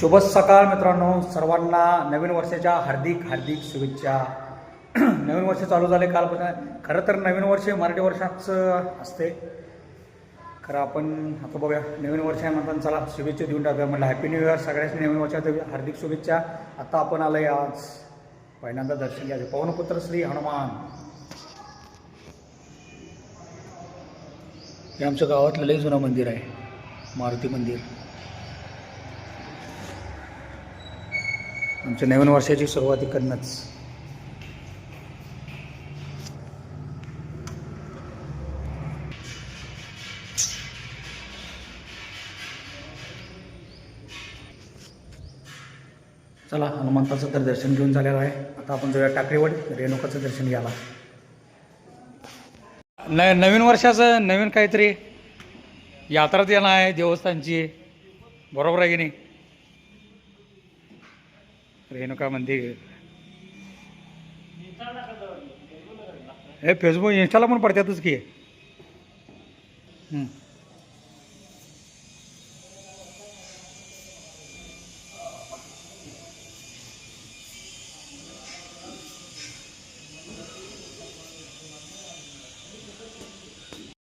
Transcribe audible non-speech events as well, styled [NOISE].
शुभ सकाळ मित्रांनो. सर्वांना नवीन वर्षाच्या हार्दिक हार्दिक शुभेच्छा. [CLEARS THROAT] नवीन वर्ष चालू झाले कालपासून. खरं तर नवीन वर्ष मराठी वर्षाचं असते. खरं आपण आता बघूया. नवीन वर्ष आहे म्हणताना चला शुभेच्छा देऊन टाकूया. म्हटलं हॅपी न्यू इयर सगळ्याच नवीन वर्षात हार्दिक शुभेच्छा. आता आपण आलोय आज पहिल्यांदा दर्शन घ्यायचे. पवनपुत्र श्री हनुमान. हे आमच्या गावातलं लय जुनं मंदिर आहे. मारुती मंदिर. आमच्या नवीन वर्षाची सुरुवात इकडनंच. चला हनुमंताचं तर दर्शन घेऊन झालेलं आहे. आता आपण जाऊया टाकळीवाडी रेणुकाचं दर्शन घ्यायला. न नवीन वर्षाचं नवीन काहीतरी यात्रा देणं आहे देवस्थानची. बरोबर आहे की नाही? रेणुका मंदिर हे फेसबुक इंस्टाला पण पडतातच की.